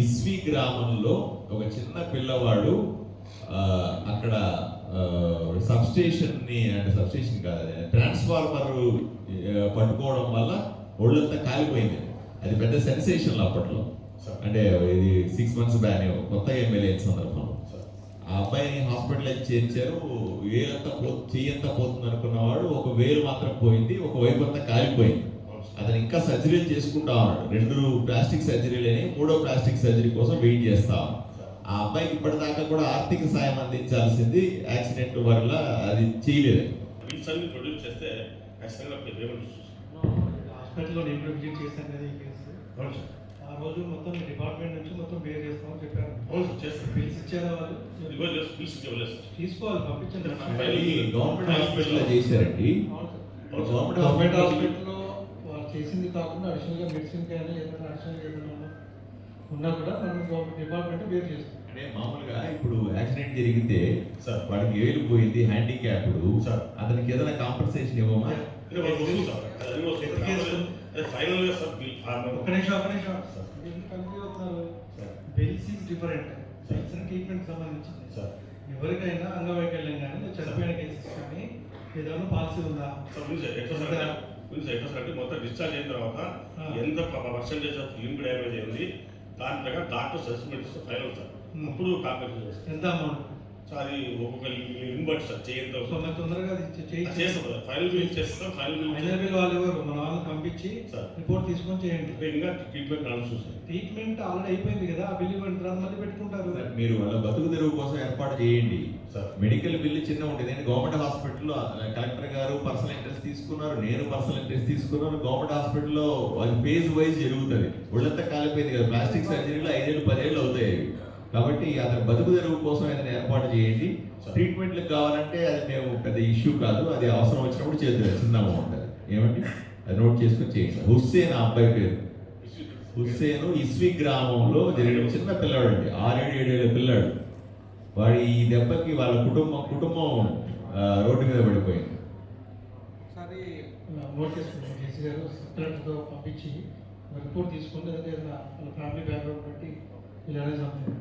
ఇస్వి గ్రామంలో ఒక చిన్న పిల్లవాడు అక్కడ సబ్స్టేషన్ని అంటే సబ్స్టేషన్ కాదు ట్రాన్స్ఫార్మర్ పట్టుకోవడం వల్ల ఒళ్ళంతా కాలిపోయింది. అది పెద్ద సెన్సేషన్ అప్పట్లో. అంటే ఇది సిక్స్ మంత్స్ బ్యాన్ కొత్తగా ఎమ్మెల్యే అయిన సందర్భంలో. ఆ అబ్బాయిని హాస్పిటల్ చేర్చారు వేలంతా పో చెయ్యంతా పోతుంది అనుకున్నవాడు ఒక వేలు మాత్రం పోయింది ఒక వైపు అంతా కాలిపోయింది. అతను ఇంకా సర్జరీలు చేసుకుంటా ఉన్నాడు. రెండు ప్లాస్టిక్ సర్జరీలు అని మూడో ప్లాస్టిక్ సర్జరీ కోసం వెయిట్ చేస్తా. ఆ అబ్బాయికి ఇప్పటిదాకా కూడా ఆర్థిక సాయం అందించాల్సింది యాక్సిడెంట్ వల్ల అది చేయలేదు. ప్రొడ్యూస్ చేస్తే ఖచ్చితంగా హాస్పిటల్లో నేను విజిట్ చేశాను కదా ఈ కేసు. ఆ రోజు మొత్తం డిపార్ట్మెంట్ నుంచి మొత్తం పే చేస్తామని చెప్పారు. బిల్స్ ఇచ్చారా వాళ్ళు? తీసుకోవాలి పంపించండి. గవర్నమెంట్ హాస్పిటల్లో చేశారండి. గవర్నమెంట్ గవర్నమెంట్ హాస్పిటల్ హాస్పిటల్లో వాళ్ళు చేసింది కాకుండా అడిషనల్గా మెడిసిన్ కానీ ఏదైనా అడిషనల్ ఏదైనా ఉన్నా కూడా మనం గవర్నమెంట్ డిపార్ట్మెంట్ వేరు చేస్తాం అంటే మామూలుగా ఇప్పుడు యాక్సిడెంట్ జరిగితే సార్. వాడికి ఏలు పోయింది హ్యాండిక్యాప్డ్ సార్. అతనికి ఏదైనా కాంపన్సేషన్ ఇవ్వమా? సార్. ఫైనల్గా సార్ ఒక నిమిషం ఒక నిమిషం. ఎందుకు కన్ఫ్యూజ్ అవుతున్నారు సార్. డిఫరెంట్. బిల్స్ ట్రీట్మెంట్ సంబంధించింది. సార్. ఎవరికైనా అంగవైకల్యం కానీ చనిపోయిన కేసెస్ కానీ ఏదైనా పాలసీ ఉందా? సార్ సార్ ఎట్లా అంటే- మొత్తం డిశ్చార్జ్ అయిన తర్వాత. ఎంత పర్సెంటేజ్ ఆఫ్ లింక్ డ్యామేజ్ అయింది దాని ప్రకారం డాక్టర్ సస్పెండ్ సార్ Hmm. అప్పుడు కాంపెన్సేషన్ ఎంత అమౌంట్ సార్ అది ఒక్కొక్క లింక్ బట్టి సార్ చేయంత సో మరి తొందరగా చేస్తాం ఫైనల్ బిల్ చేస్తాం ఫైనల్ బిల్ ఫైనల్ బిల్ వాళ్ళు ఎవరు? మన వాళ్ళని పంపించి సార్. రిపోర్ట్ తీసుకొని చేయండి. ఇంకా ట్రీట్మెంట్ నడుస్తుంది సార్. ట్రీట్మెంట్ ఆల్రెడీ అయిపోయింది కదా ఆ బిల్ ఇవ్వండి తర్వాత మళ్ళీ పెట్టుకుంటారు. మీరు వాళ్ళ బతుకు తెరువు కోసం ఏర్పాటు చేయండి. సార్. మెడికల్ బిల్లు చిన్న ఉంటుంది నేను గవర్నమెంట్ హాస్పిటల్లో కలెక్టర్ గారు పర్సనల్ ఇంట్రెస్ట్ తీసుకున్నారు నేను పర్సనల్ ఇంట్రెస్ట్ తీసుకున్నాను. గవర్నమెంట్ హాస్పిటల్లో అది ఫేజ్ వైజ్ జరుగుతుంది. ఒళ్ళంతా కాలిపోయింది కదా ప్లాస్టిక్ సర్జరీలో ఐదేళ్ళు పదేళ్ళు అవుతాయి. అవి. కాబట్టి అతని బతుకు తెరువు కోసం ఏదైనా ఏర్పాటు చేయండి. ట్రీట్మెంట్లకు కావాలంటే అది మేము పెద్ద ఇష్యూ కాదు. అది అవసరం వచ్చినప్పుడు చేద్దాం చిన్న ఉంటుంది ఏమండి? అది నోట్ చేసుకొని చేయండి. హుస్సేన్ ఆ అబ్బాయి పేరు. హుస్సేను ఇస్వి గ్రామంలో జరిగిన చిన్న పిల్లాడు అండి ఆరేడు ఏడేళ్ళ పిల్లాడు. వాడి ఈ దెబ్బకి వాళ్ళ కుటుంబం కుటుంబం రోడ్డు మీద పడిపోయింది. నోట్ చేసుకుంటాం కేసీ గారు సెక్రటరీతో పంపించి రిపోర్ట్ తీసుకుంటే ఏదైనా వాళ్ళ ఫ్యామిలీ బ్యాక్గ్రౌండ్ బట్టి ఇలా సంథింగ్